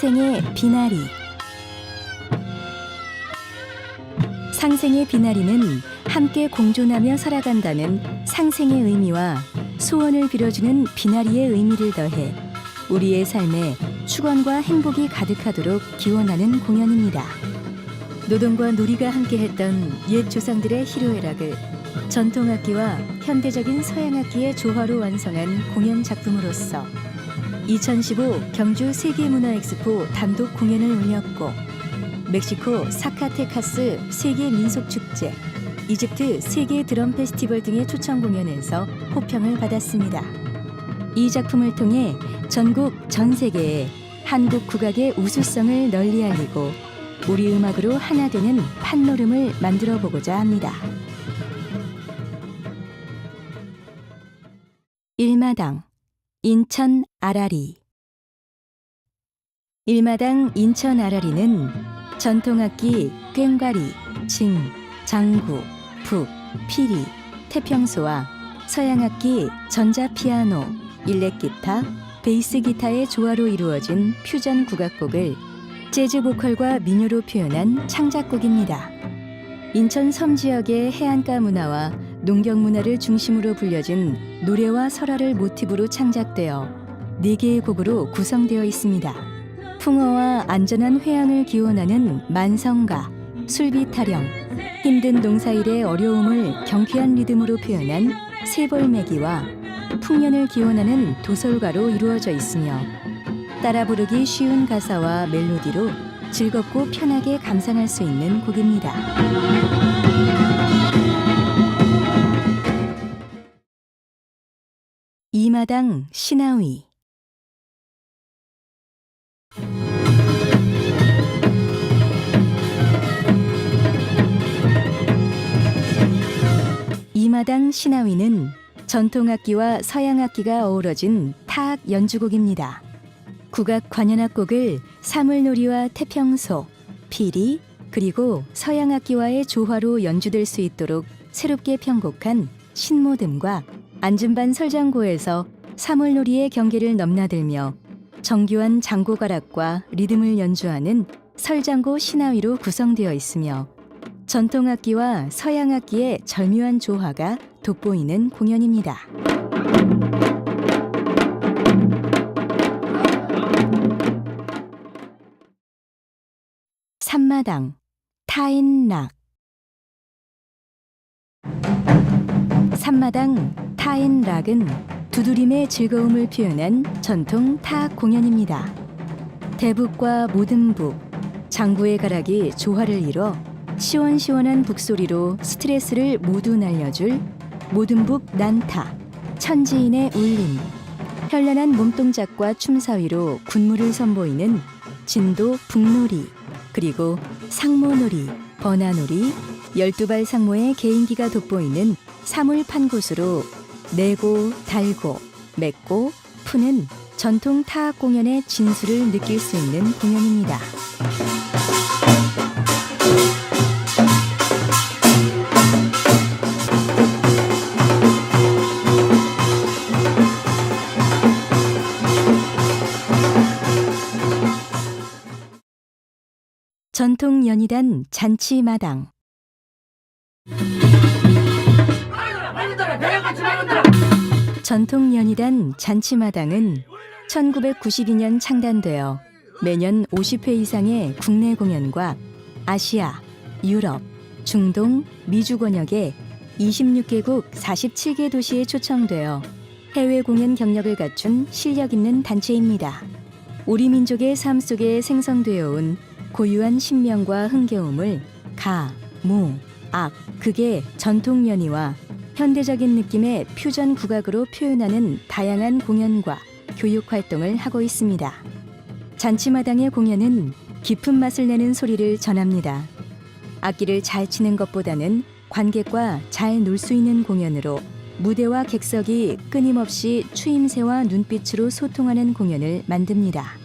상생의 비나리 상생의 비나리는 함께 공존하며 살아간다는 상생의 의미와 소원을 빌어주는 비나리의 의미를 더해 우리의 삶에 축원과 행복이 가득하도록 기원하는 공연입니다. 노동과 놀이가 함께했던 옛 조상들의 희로애락을 전통악기와 현대적인 서양악기의 조화로 완성한 공연 작품으로서 2015 경주 세계문화엑스포 단독 공연을 올렸고 멕시코 사카테카스 세계 민속축제, 이집트 세계 드럼 페스티벌 등의 초청 공연에서 호평을 받았습니다. 이 작품을 통해 전국 전 세계에 한국 국악의 우수성을 널리 알리고 우리 음악으로 하나 되는 판노름을 만들어 보고자 합니다. 일마당 인천 아라리 일마당 인천 아라리는 전통악기 꽹과리, 징, 장구, 북, 피리, 태평소와 서양악기 전자피아노, 일렉기타, 베이스 기타의 조화로 이루어진 퓨전 국악곡을 재즈 보컬과 민요로 표현한 창작곡입니다. 인천 섬 지역의 해안가 문화와 농경 문화를 중심으로 불려진 노래와 설화를 모티브로 창작되어 네 개의 곡으로 구성되어 있습니다. 풍어와 안전한 회항을 기원하는 만성가, 술비 타령, 힘든 농사일의 어려움을 경쾌한 리듬으로 표현한 세벌매기와 풍년을 기원하는 도설가로 이루어져 있으며 따라 부르기 쉬운 가사와 멜로디로 즐겁고 편하게 감상할 수 있는 곡입니다. 이마당 신하위 이마당 신하위는 전통악기와 서양악기가 어우러진 타악 연주곡입니다. 국악 관현악곡을 사물놀이와 태평소, 피리, 그리고 서양악기와의 조화로 연주될 수 있도록 새롭게 편곡한 신모듬과 안준반 설장고에서 사물놀이의 경계를 넘나들며 정교한 장고가락과 리듬을 연주하는 설장고 신하위로 구성되어 있으며 전통악기와 서양악기의 절묘한 조화가 돋보이는 공연입니다. 삼마당 타인락 삼마당 타인락은 두드림의 즐거움을 표현한 전통 타악 공연입니다. 대북과 모든북, 장구의 가락이 조화를 이뤄 시원시원한 북소리로 스트레스를 모두 날려줄 모든북 난타, 천지인의 울림, 현란한 몸동작과 춤사위로 군무를 선보이는 진도 북놀이, 그리고 상모놀이, 번화놀이, 열두발 상모의 개인기가 돋보이는 사물판곳으로 내고, 달고, 맺고, 푸는 전통 타악 공연의 진수를 느낄 수 있는 공연입니다. 전통 연희단 잔치마당 전통 연희단 잔치마당은 1992년 창단되어 매년 50회 이상의 국내 공연과 아시아, 유럽, 중동, 미주 권역의 26개국 47개 도시에 초청되어 해외 공연 경력을 갖춘 실력 있는 단체입니다. 우리 민족의 삶 속에 생성되어 온 고유한 신명과 흥겨움을 가, 무, 악, 극의 전통 연희와 현대적인 느낌의 퓨전 국악으로 표현하는 다양한 공연과 교육 활동을 하고 있습니다. 잔치마당의 공연은 깊은 맛을 내는 소리를 전합니다. 악기를 잘 치는 것보다는 관객과 잘 놀 수 있는 공연으로 무대와 객석이 끊임없이 추임새와 눈빛으로 소통하는 공연을 만듭니다.